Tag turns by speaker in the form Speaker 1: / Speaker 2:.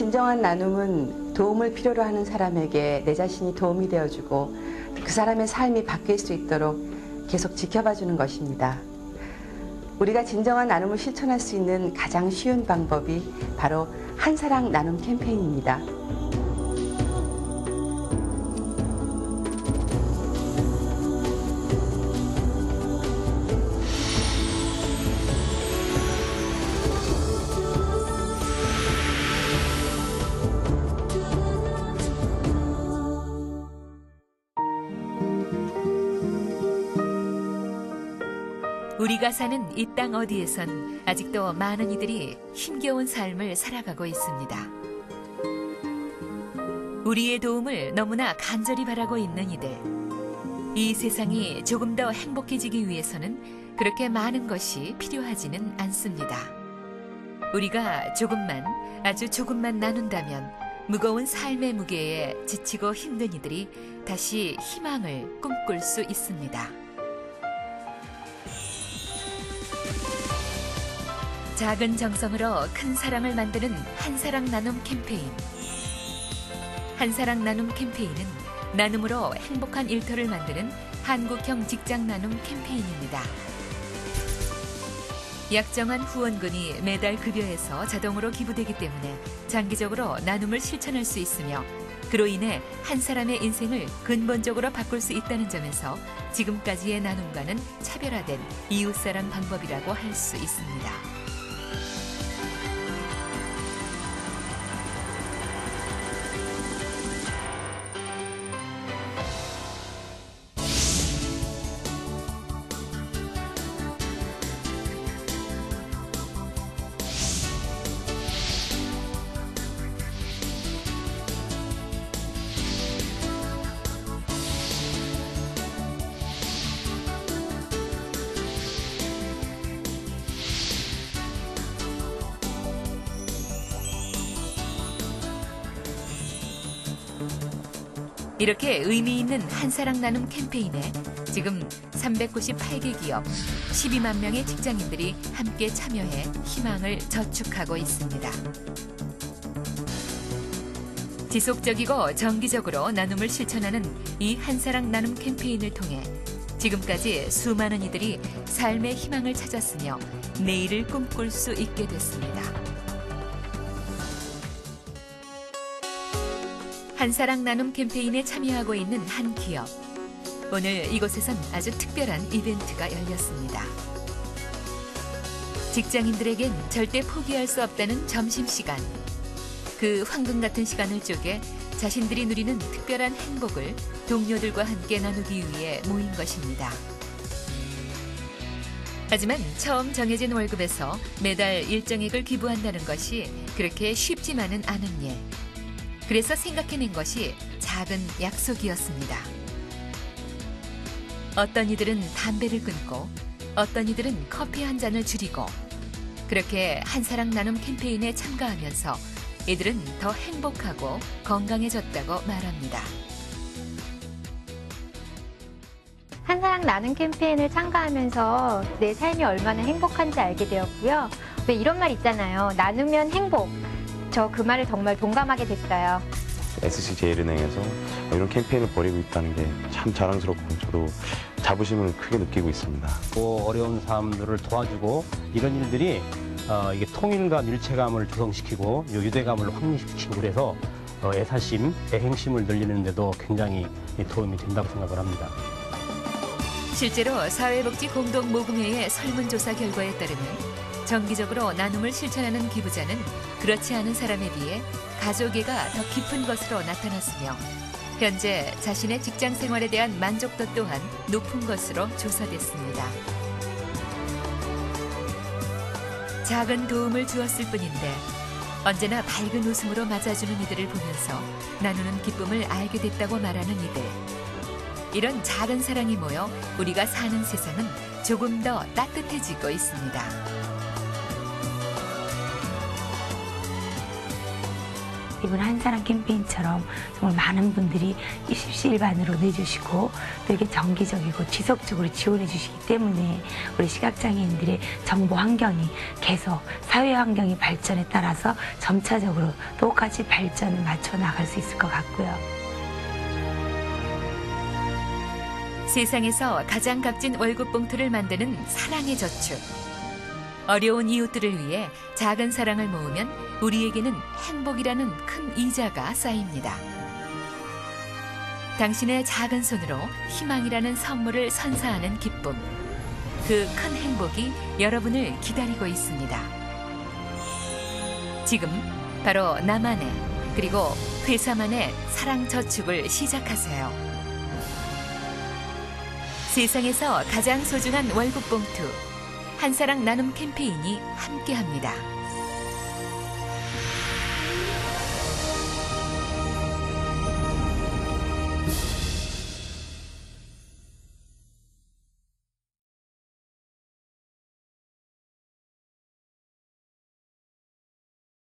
Speaker 1: 진정한 나눔은 도움을 필요로 하는 사람에게 내 자신이 도움이 되어주고 그 사람의 삶이 바뀔 수 있도록 계속 지켜봐 주는 것입니다. 우리가 진정한 나눔을 실천할 수 있는 가장 쉬운 방법이 바로 한사랑 나눔 캠페인입니다.
Speaker 2: 우리가 사는 이 땅 어디에선 아직도 많은 이들이 힘겨운 삶을 살아가고 있습니다. 우리의 도움을 너무나 간절히 바라고 있는 이들. 이 세상이 조금 더 행복해지기 위해서는 그렇게 많은 것이 필요하지는 않습니다. 우리가 조금만, 아주 조금만 나눈다면 무거운 삶의 무게에 지치고 힘든 이들이 다시 희망을 꿈꿀 수 있습니다. 작은 정성으로 큰 사랑을 만드는 한사랑 나눔 캠페인. 한사랑 나눔 캠페인은 나눔으로 행복한 일터를 만드는 한국형 직장 나눔 캠페인입니다. 약정한 후원금이 매달 급여에서 자동으로 기부되기 때문에 장기적으로 나눔을 실천할 수 있으며 그로 인해 한 사람의 인생을 근본적으로 바꿀 수 있다는 점에서 지금까지의 나눔과는 차별화된 이웃사랑 방법이라고 할 수 있습니다. 이렇게 의미 있는 한사랑 나눔 캠페인에 지금 398개 기업 12만 명의 직장인들이 함께 참여해 희망을 저축하고 있습니다. 지속적이고 정기적으로 나눔을 실천하는 이 한사랑 나눔 캠페인을 통해 지금까지 수많은 이들이 삶의 희망을 찾았으며 내일을 꿈꿀 수 있게 됐습니다. 한사랑 나눔 캠페인에 참여하고 있는 한 기업. 오늘 이곳에선 아주 특별한 이벤트가 열렸습니다. 직장인들에겐 절대 포기할 수 없다는 점심시간. 그 황금 같은 시간을 쪼개 자신들이 누리는 특별한 행복을 동료들과 함께 나누기 위해 모인 것입니다. 하지만 처음 정해진 월급에서 매달 일정액을 기부한다는 것이 그렇게 쉽지만은 않은 일. 그래서 생각해낸 것이 작은 약속이었습니다. 어떤 이들은 담배를 끊고 어떤 이들은 커피 한 잔을 줄이고 그렇게 한사랑 나눔 캠페인에 참가하면서 이들은 더 행복하고 건강해졌다고 말합니다.
Speaker 3: 한사랑 나눔 캠페인을 참가하면서 내 삶이 얼마나 행복한지 알게 되었고요. 왜 이런 말 있잖아요. 나누면 행복. 저 그 말을 정말 동감하게 됐어요.
Speaker 4: SC제일은행에서 이런 캠페인을 벌이고 있다는 게 참 자랑스럽고 저도 자부심을 크게 느끼고 있습니다.
Speaker 5: 또 어려운 사람들을 도와주고 이런 일들이 어, 이게 통일과 밀체감을 조성시키고 요 유대감을 확립시키고 그래서 어, 애사심, 애행심을 늘리는 데도 굉장히 도움이 된다고 생각을 합니다.
Speaker 2: 실제로 사회복지 공동모금회의 설문조사 결과에 따르면 정기적으로 나눔을 실천하는 기부자는 그렇지 않은 사람에 비해 가족애가 더 깊은 것으로 나타났으며 현재 자신의 직장 생활에 대한 만족도 또한 높은 것으로 조사됐습니다. 작은 도움을 주었을 뿐인데 언제나 밝은 웃음으로 맞아주는 이들을 보면서 나누는 기쁨을 알게 됐다고 말하는 이들. 이런 작은 사랑이 모여 우리가 사는 세상은 조금 더 따뜻해지고 있습니다.
Speaker 6: 이번 한사랑 캠페인처럼 정말 많은 분들이 십시일반으로 내주시고 또 이렇게 정기적이고 지속적으로 지원해 주시기 때문에 우리 시각장애인들의 정보 환경이 계속 사회 환경의 발전에 따라서 점차적으로 똑같이 발전을 맞춰 나갈 수 있을 것 같고요.
Speaker 2: 세상에서 가장 값진 월급 봉투를 만드는 사랑의 저축. 어려운 이웃들을 위해 작은 사랑을 모으면 우리에게는 행복이라는 큰 이자가 쌓입니다. 당신의 작은 손으로 희망이라는 선물을 선사하는 기쁨. 그 큰 행복이 여러분을 기다리고 있습니다. 지금 바로 나만의 그리고 회사만의 사랑 저축을 시작하세요. 세상에서 가장 소중한 월급 봉투 한사랑 나눔 캠페인이 함께합니다.